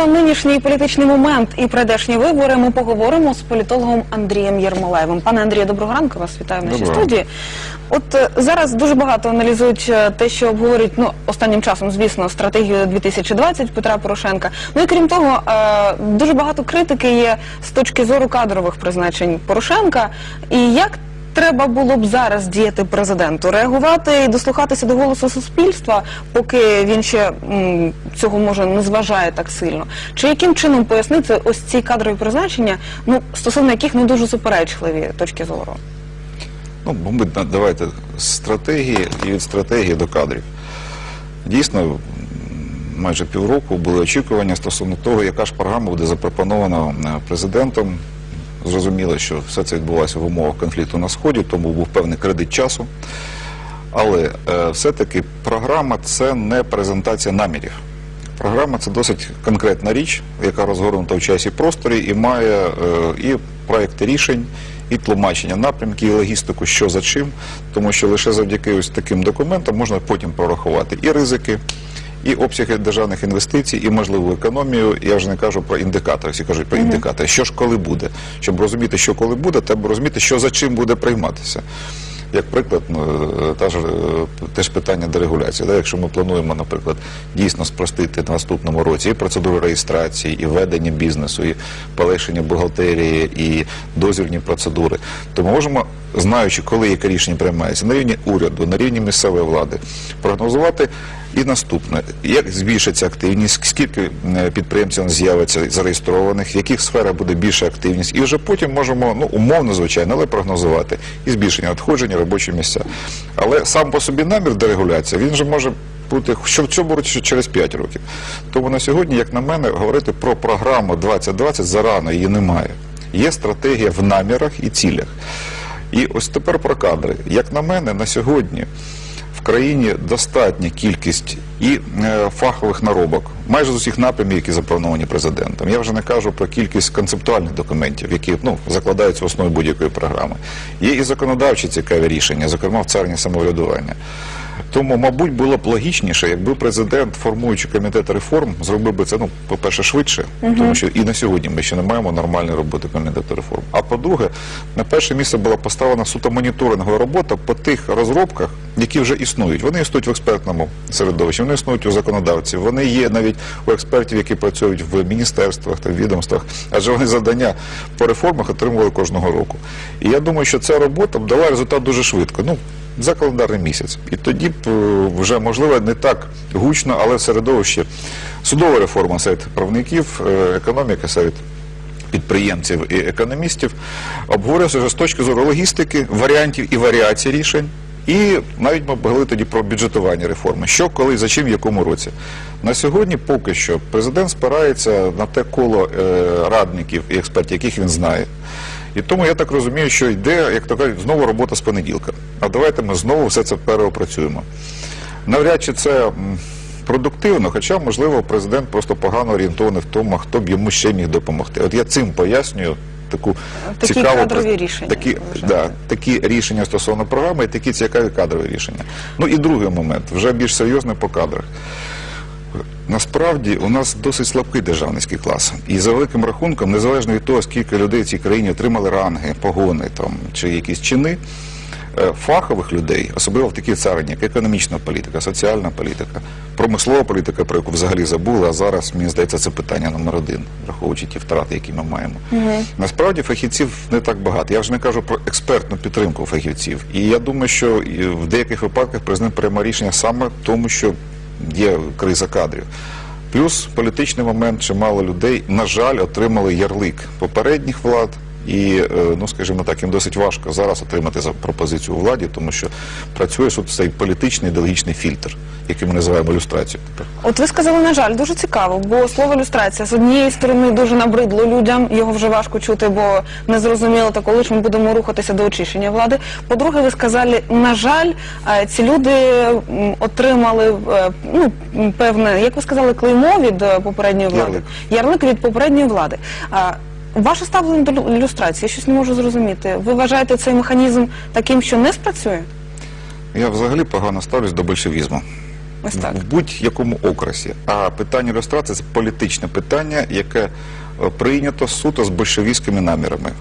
Про нинішній політичний момент і прийдешні вибори ми поговоримо з політологом Андрієм Єрмолаєвим. Пане Андрію, доброго ранку. Вас вітаю в нашій Доброго. студії. От е, зараз дуже багато аналізують е, те, що обговорюють ну останнім часом, звісно, стратегію 2020 Петра Порошенка. Ну і крім того, е, дуже багато критики є з точки зору кадрових призначень Порошенка. І як треба було б зараз діяти президенту, реагувати і дослухатися до голосу суспільства, поки він ще цього може не зважає так сильно. Чи яким чином пояснити ось ці кадрові призначення, ну стосовно яких не дуже суперечливі точки зору? Ну, мабуть, давайте з стратегії і від стратегії до кадрів. Дійсно, майже півроку були очікування стосовно того, яка ж програма буде запропонована е, президентом. Зрозуміло, що все це відбувалося в умовах конфлікту на сході, тому був певний кредит часу. Але е, все-таки програма це не презентація намірів. Програма це досить конкретна річ, яка розгорнута в часі просторі і має е, і проекти рішень, і тлумачення напрямків, і логістику, що за чим, тому що лише завдяки ось таким документам можна потім прорахувати і ризики, і обсяги державних інвестицій, і можливу економію. Я вже не кажу про індикатори, всі кажуть про індикатори. Що ж коли буде? Щоб розуміти, що коли буде, треба розуміти, що за чим буде прийматися. Як приклад, ну, е, та ж, е, теж питання дерегуляції. Да? Якщо ми плануємо, наприклад, дійсно спростити на наступному році і процедуру реєстрації, і ведення бізнесу, і полегшення бухгалтерії, і дозвільні процедури, то ми можемо, знаючи, коли яке рішення приймається на рівні уряду, на рівні місцевої влади, прогнозувати і наступне, як збільшиться активність, скільки е, підприємців з'явиться зареєстрованих, в яких сферах буде більша активність, і вже потім можемо, ну умовно, звичайно, але прогнозувати і збільшення надходження робочі місця. Але сам по собі намір дерегуляція, він же може бути що в цьому році, що через 5 років. Тому на сьогодні, як на мене, говорити про програму 2020 зарано її немає. Є стратегія в намірах і цілях. І ось тепер про кадри. Як на мене, на сьогодні країні достатня кількість і е, фахових наробок, майже з усіх напрямів, які заплановані президентом. Я вже не кажу про кількість концептуальних документів, які ну, закладаються в основі будь-якої програми. Є і законодавчі цікаві рішення, зокрема в царні самоврядування. Тому, мабуть, було б логічніше, якби президент, формуючи комітет реформ, зробив би це, ну, по-перше, швидше, тому що і на сьогодні ми ще не маємо нормальної роботи комітету реформ. А по-друге, на перше місце була поставлена суто моніторингова робота по тих розробках, які вже існують. Вони існують в експертному середовищі, вони існують у законодавців, вони є навіть у експертів, які працюють в міністерствах та відомствах, адже вони завдання по реформах отримували кожного року. І я думаю, що ця робота б дала результат дуже швидко. Ну, за календарний місяць. І тоді б е, вже можливо не так гучно, але в середовищі судова реформа серед правників, е, економіка серед підприємців і економістів обговорювався вже з точки зору логістики, варіантів і варіацій рішень. І навіть ми могли тоді про бюджетування реформи. Що, коли, за чим, в якому році. На сьогодні поки що президент спирається на те коло е, радників і експертів, яких він знає. І тому я так розумію, що йде, як то кажуть, знову робота з понеділка. А давайте ми знову все це переопрацюємо. Навряд чи це продуктивно, хоча, можливо, президент просто погано орієнтований в тому, хто б йому ще міг допомогти. От я цим пояснюю таку Такі цікаву кадрові рішення, Такі, да, такі рішення стосовно програми і такі цікаві кадрові рішення. Ну і другий момент, вже більш серйозний по кадрах. Насправді у нас досить слабкий державницький клас. І за великим рахунком, незалежно від того, скільки людей в цій країні отримали ранги, погони там, чи якісь чини, е, фахових людей, особливо в такій царині, як економічна політика, соціальна політика, промислова політика, про яку взагалі забули, а зараз, мені здається, це питання номер один, враховуючи ті втрати, які ми маємо. Насправді фахівців не так багато. Я вже не кажу про експертну підтримку фахівців. І я думаю, що в деяких випадках президент приймає рішення саме тому, що є криза кадрів. Плюс політичний момент, чимало людей, на жаль, отримали ярлик попередніх влад. І, е, ну скажімо так, їм досить важко зараз отримати пропозицію у владі, тому що працює тут цей політичний ідеологічний фільтр, який ми називаємо люстрацією. От ви сказали, на жаль, дуже цікаво, бо слово люстрація з однієї сторони дуже набридло людям, його вже важко чути, бо не зрозуміло, та коли ж ми будемо рухатися до очищення влади. По-друге, ви сказали, на жаль, е, ці люди отримали е, ну, певне, як ви сказали, клеймо від попередньої влади. Ярлик. Ярлик від попередньої влади. Ваше ставлення до лю- люстрації, я щось не можу зрозуміти. Ви вважаєте цей механізм таким, що не спрацює? Я взагалі погано ставлюсь до большевізму. Ось так. в будь-якому окресі. А питання ілюстрації це політичне питання, яке е, прийнято суто з большевістськими намірами.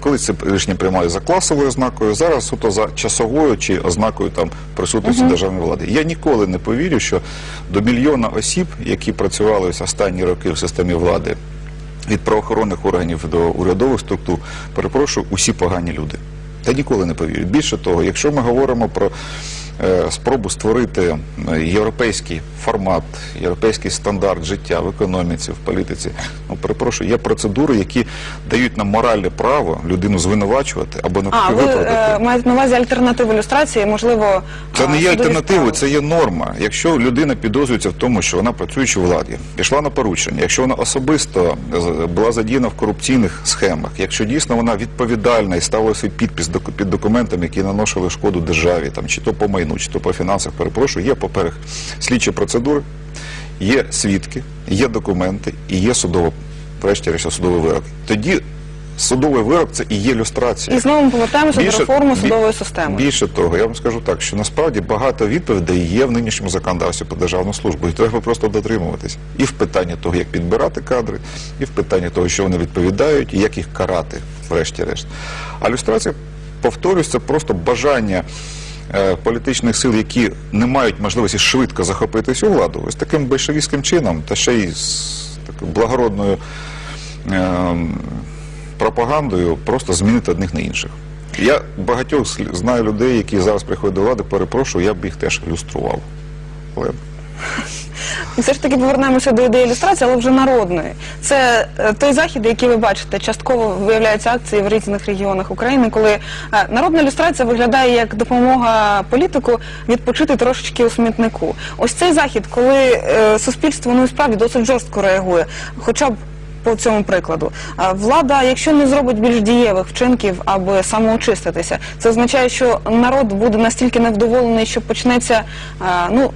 Коли це рішення приймали за класовою ознакою, зараз суто за часовою чи ознакою там присутності державної влади. Я ніколи не повірю, що до мільйона осіб, які працювали ось останні роки в системі влади, від правоохоронних органів до урядових структур, перепрошую, усі погані люди. Та ніколи не повірю. Більше того, якщо ми говоримо про спробу створити е, європейський формат, європейський стандарт життя в економіці, в політиці, ну перепрошую, є процедури, які дають нам моральне право людину звинувачувати або А, навпаки ви виправдати. е, маєте на увазі альтернативу ілюстрації, можливо, Це не є альтернативою, це є норма. Якщо людина підозрюється в тому, що вона працюючи у владі, пішла на порушення, якщо вона особисто була задіяна в корупційних схемах, якщо дійсно вона відповідальна і ставила свій підпис під документами, які наносили шкоду державі, там чи то по майну, чи то по фінансах, перепрошую, є поперек слідчі процедури, є свідки, є документи і є судово, врешті-решт, судовий вирок. Тоді судовий вирок це і є люстрація. І знову ми повертаємося до реформи судової системи. Більше того, я вам скажу так, що насправді багато відповідей є в нинішньому законодавстві про державну службу, і треба просто дотримуватись. І в питанні того, як підбирати кадри, і в питанні того, що вони відповідають, і як їх карати, врешті-решт. А люстрація, повторюсь, це просто бажання. Е, Політичних сил, які не мають можливості швидко захопити всю владу, ось таким большевістським чином, та ще й з такою благородною ем, пропагандою просто змінити одних на інших. Я багатьох знаю людей, які зараз приходять до влади, перепрошую, я б їх теж ілюстрував. Але Все ж таки повернемося до ідеї ілюстрації, але вже народної. Це е, той захід, який ви бачите, частково виявляються акції в різних регіонах України, коли е, народна ілюстрація виглядає як допомога політику відпочити трошечки у смітнику. Ось цей захід, коли е, суспільство ну і справді досить жорстко реагує, хоча б. По цьому прикладу, влада, якщо не зробить більш дієвих вчинків, аби самоочиститися, це означає, що народ буде настільки невдоволений, що почнеться ну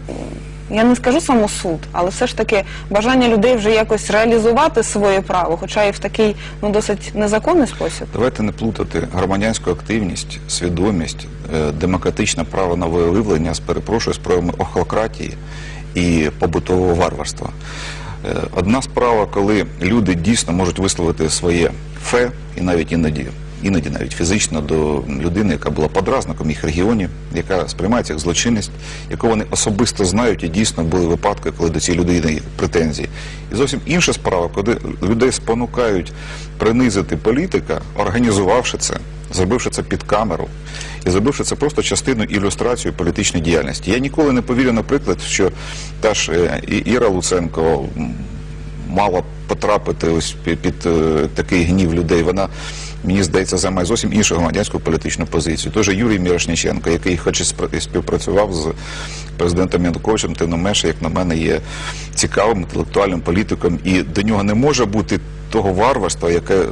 я не скажу самосуд, але все ж таки бажання людей вже якось реалізувати своє право, хоча і в такий ну досить незаконний спосіб. давайте не плутати громадянську активність, свідомість, е, демократичне право на виявлення з перепрошую з проявами охлократії і побутового варварства. Е, Одна справа, коли люди дійсно можуть висловити своє фе і навіть іноді. Іноді навіть фізично до людини, яка була подразником їх регіонів, яка сприймається як злочинність, яку вони особисто знають, і дійсно були випадки, коли до цієї людини претензії. І зовсім інша справа, коли людей спонукають принизити політика, організувавши це, зробивши це під камеру і зробивши це просто частиною ілюстрацією політичної діяльності. Я ніколи не повірю, наприклад, що та ж е, Іра Луценко мала потрапити ось під, під е, такий гнів людей. Вона мені здається займає зовсім іншу громадянську політичну позицію. Тож Юрій Мірошниченко, який хоч і співпрацював з президентом Януковичем, тим не менше, як на мене, є цікавим інтелектуальним політиком, і до нього не може бути того варварства, яке е,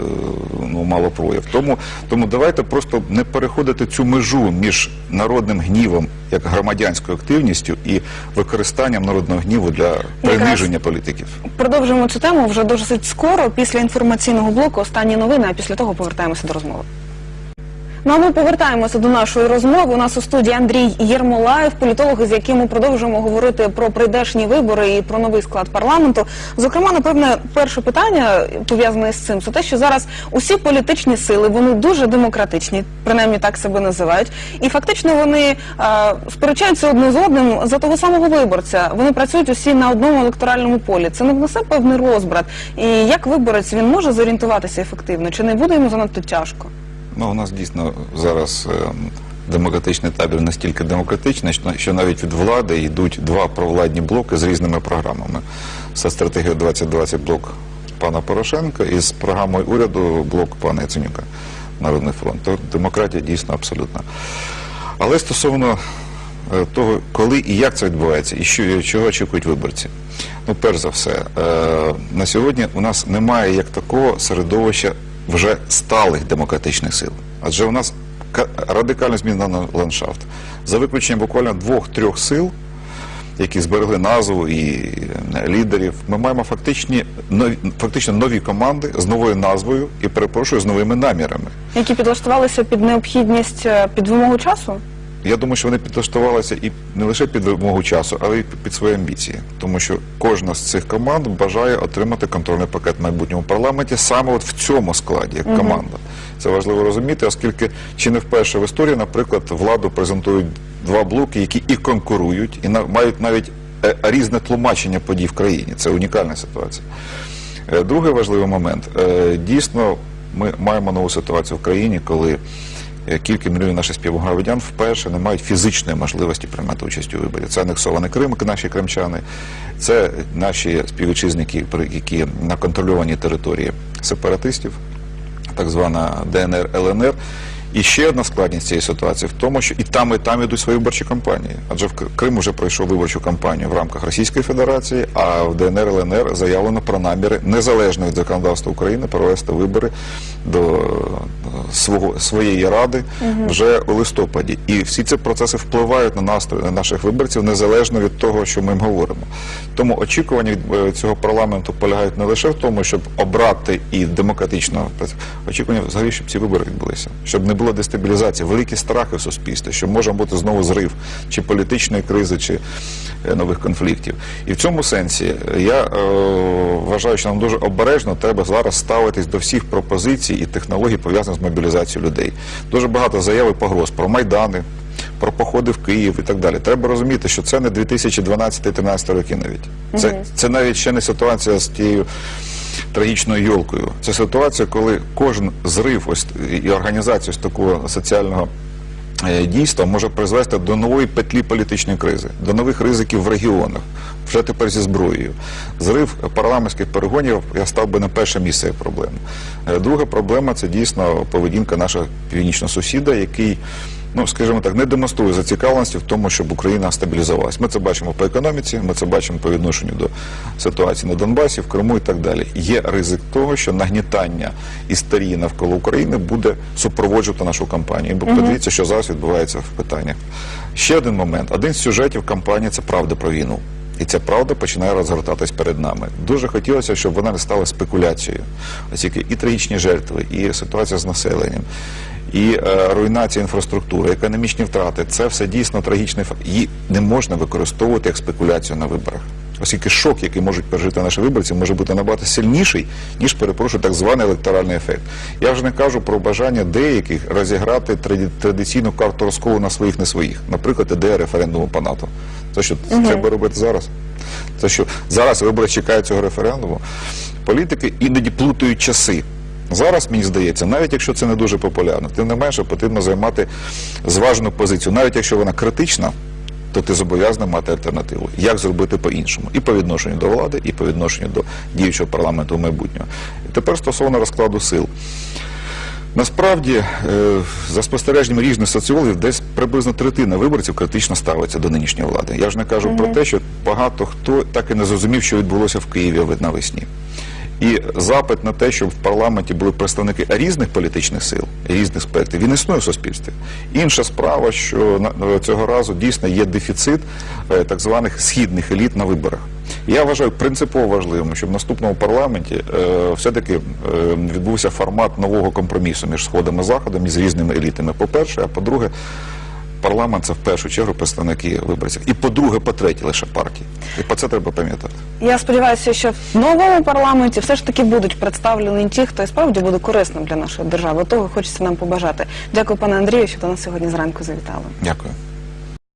ну, мало прояв. Тому, тому давайте просто не переходити цю межу між народним гнівом як громадянською активністю і використанням народного гніву для приниження політиків. Продовжимо цю тему вже досить скоро після інформаційного блоку. Останні новини, а після того повертаємося до розмови. Ну а ми повертаємося до нашої розмови. У нас у студії Андрій Єрмолаєв, політолог, з яким ми продовжуємо говорити про прийдешні вибори і про новий склад парламенту. Зокрема, напевне, перше питання пов'язане з цим це те, що зараз усі політичні сили вони дуже демократичні, принаймні так себе називають, і фактично вони е, сперечаються одне з одним за того самого виборця. Вони працюють усі на одному електоральному полі. Це не внесе певний розбрат. І як виборець він може зорієнтуватися ефективно, чи не буде йому занадто тяжко? Ну, у нас дійсно зараз е, демократичний табір настільки демократичний, що- навіть від влади йдуть два провладні блоки з різними програмами. Це стратегія 2020 блок пана Порошенка і з програмою уряду блок пана Яценюка, Народний фронт. То демократія дійсно абсолютна. Але стосовно е, того, коли і як це відбувається, і що, чого очікують виборці. Ну, перш за все, е, на сьогодні у нас немає як такого середовища вже сталих демократичних сил. Адже у нас ка- радикально змінено ландшафт. За виключенням буквально двох-трьох сил, які зберегли назву і лідерів, ми маємо фактичні, нові, фактично нові команди з новою назвою і перепрошую з новими намірами. Які підлаштувалися під необхідність е, під вимогу часу? Я думаю, що вони підлаштувалися і не лише під вимогу часу, але й під свої амбіції. Тому що кожна з цих команд бажає отримати контрольний пакет в майбутньому парламенті саме от в цьому складі, як команда. Це важливо розуміти, оскільки чи не вперше в історії, наприклад, владу презентують два блоки, які і конкурують, і мають навіть е, різне тлумачення подій в країні. Це унікальна ситуація. Е, Другий важливий момент. Е, Дійсно, ми маємо нову ситуацію в країні, коли кілька мільйонів наших співгромадян вперше не мають фізичної можливості приймати участь у виборі. Це анексований Крим, наші кримчани, це наші співвітчизники, які на контрольованій території сепаратистів, так звана ДНР ЛНР. І ще одна складність цієї ситуації в тому, що і там, і там ідуть свої виборчі кампанії. Адже в Крим вже пройшов виборчу кампанію в рамках Російської Федерації, а в ДНР ЛНР заявлено про наміри незалежно від законодавства України провести вибори до свого своєї ради вже у листопаді. І всі ці процеси впливають на настрої наших виборців незалежно від того, що ми їм говоримо. Тому очікування від е, цього парламенту полягають не лише в тому, щоб обрати і демократично очікування взагалі, щоб ці вибори відбулися, щоб не було дестабілізації, великі страхи в суспільстві, що може бути знову зрив чи політичної кризи, чи е, нових конфліктів. І в цьому сенсі е, я е, вважаю, що нам дуже обережно треба зараз ставитись до всіх пропозицій і технологій пов'язаних з мобілізацією людей. Дуже багато заяв і погроз про майдани. Про походи в Київ і так далі. Треба розуміти, що це не 2012-13 роки навіть. Це, це навіть ще не ситуація з тією трагічною йолкою. Це ситуація, коли кожен зрив ось і організацію з такого соціального е, дійства може призвести до нової петлі політичної кризи, до нових ризиків в регіонах, вже тепер зі зброєю. Зрив парламентських перегонів я став би на перше місце як проблему. Е, Друга проблема це дійсно поведінка нашого північного сусіда, який. Ну, скажімо так, не демонструє зацікавленості в тому, щоб Україна стабілізувалась. Ми це бачимо по економіці, ми це бачимо по відношенню до ситуації на Донбасі, в Криму і так далі. Є ризик того, що нагнітання історії навколо України буде супроводжувати нашу кампанію. Бо подивіться, що зараз відбувається в питаннях. Ще один момент: один з сюжетів кампанії це правда про війну. І ця правда починає розгортатись перед нами. Дуже хотілося, щоб вона не стала спекуляцією, оскільки і трагічні жертви, і ситуація з населенням, і е, руйнація інфраструктури, економічні втрати це все дійсно трагічний факт. Її не можна використовувати як спекуляцію на виборах. Оскільки шок, який можуть пережити наші виборці, може бути набагато сильніший, ніж перепрошую так званий електоральний ефект. Я вже не кажу про бажання деяких розіграти традиційну карту розколу на своїх не своїх, наприклад, ідея референдуму по НАТО. Це що треба робити зараз? Це що зараз вибори чекають цього референдуму. Політики іноді плутають часи. Зараз мені здається, навіть якщо це не дуже популярно, тим не менше потрібно займати зважену позицію, навіть якщо вона критична. То ти зобов'язаний мати альтернативу. Як зробити по-іншому? І по відношенню до влади, і по відношенню до діючого парламенту майбутнього. І тепер стосовно розкладу сил. Насправді, е, за спостереженням різних соціологів, десь приблизно третина виборців критично ставиться до нинішньої влади. Я ж не кажу про те, що багато хто так і не зрозумів, що відбулося в Києві навесні. І запит на те, щоб в парламенті були представники різних політичних сил, різних спектрів, він існує в суспільстві. Інша справа, що цього разу дійсно є дефіцит е, так званих східних еліт на виборах. Я вважаю принципово важливим, щоб в наступному парламенті е, все-таки е, відбувся формат нового компромісу між сходом і заходом і з різними елітами. По-перше, а по-друге, парламент це в першу чергу представники виборців. І по-друге, по-третє, лише партії. І про це треба пам'ятати. Я сподіваюся, що в новому парламенті все ж таки будуть представлені ті, хто і справді буде корисним для нашої держави. Того хочеться нам побажати. Дякую, пане Андрію, що до нас сьогодні зранку завітали. Дякую.